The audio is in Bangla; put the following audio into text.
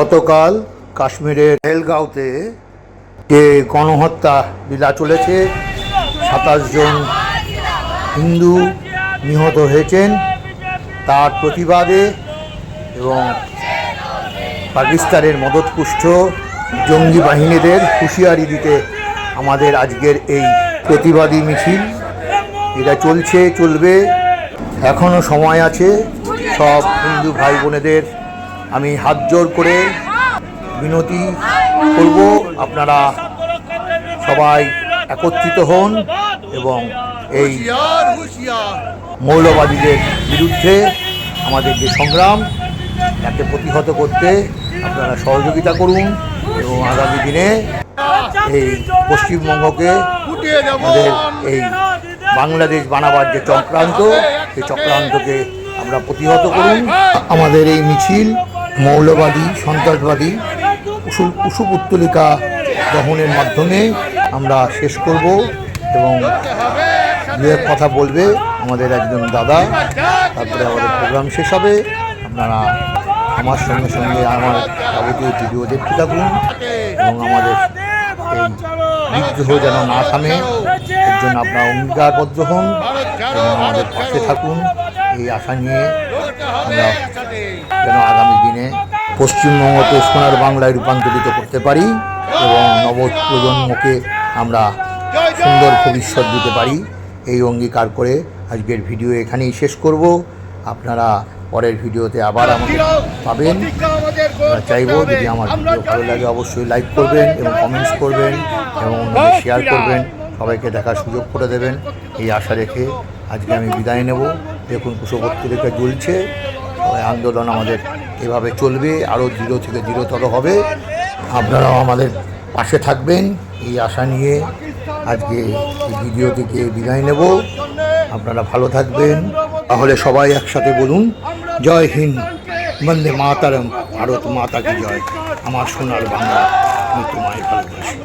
গতকাল কাশ্মীরের হেলগাঁওতে যে গণহত্যা লীলা চলেছে, সাতাশ জন হিন্দু নিহত হয়েছেন। তার প্রতিবাদে এবং পাকিস্তানের মদতপুষ্ট জঙ্গি বাহিনীদের হুঁশিয়ারি দিতে আমাদের আজকের এই প্রতিবাদী মিছিল। এটা চলছে, চলবে। এখনও সময় আছে সব হিন্দু ভাই বোনেদের আমি হাত জোর করে বিনতি করব। আপনারা সবাই একত্রিত হন এবং এই মৌলবাদীদের বিরুদ্ধে আমাদের যে সংগ্রাম, তাকে প্রতিহত করতে আপনারা সহযোগিতা করুন এবং আগামী দিনে এই পশ্চিমবঙ্গকে আমাদের এই বাংলাদেশ বানাবার যে চক্রান্ত, সেই চক্রান্তকে আমরা প্রতিহত করুন। আমাদের এই মিছিল মৌলবাদী, সন্ত্রাসবাদী কুশু কুশুপুত্তলিকা দহনের মাধ্যমে আমরা শেষ করব এবং দু কথা বলবে আমাদের একজন দাদা। তারপরে আমাদের প্রোগ্রাম শেষ হবে। আপনারা আমার সঙ্গে সঙ্গে আমার যাবতীয় ভিডিও দেখতে থাকুন এবং আমাদের এই বিদ্রোহ যেন না থামে, এর জন্য আপনারা অঙ্গীকারবদ্ধ হন এবং আমাদের পাশে থাকুন। এই আশা নিয়ে আমরা যেন আগামী দিনে পশ্চিমবঙ্গকে সোনার বাংলায় রূপান্তরিত করতে পারি এবং নব প্রজন্মকে আমরা সুন্দর ভবিষ্যৎ দিতে পারি। এই অঙ্গীকার করে আজকের ভিডিও এখানেই শেষ করব। আপনারা পরের ভিডিওতে আবার আমাকে পাবেন। আমরা চাইব যদি আমার ভিডিও ভালো লাগে অবশ্যই লাইক করবেন এবং কমেন্টস করবেন এবং অন্যদের শেয়ার করবেন। সবাইকে দেখার সুযোগ করে দেবেন। এই আশা রেখে আজকে আমি বিদায় নেব। দেখুন কুশপত্রিকা জ্বলছে। আন্দোলন আমাদের এভাবে চলবে আরও দৃঢ় থেকে দৃঢ়তর হবে। আপনারাও আমাদের পাশে থাকবেন, এই আশা নিয়ে আজকে এই ভিডিও থেকে বিদায় নেব। আপনারা ভালো থাকবেন। তাহলে সবাই একসাথে বলুন, জয় হিন্দ, বন্দে মাতারম, ভারত মাতা কি জয়? আমার সোনার বাংলা, আমি তোমায় ভালোবাসি।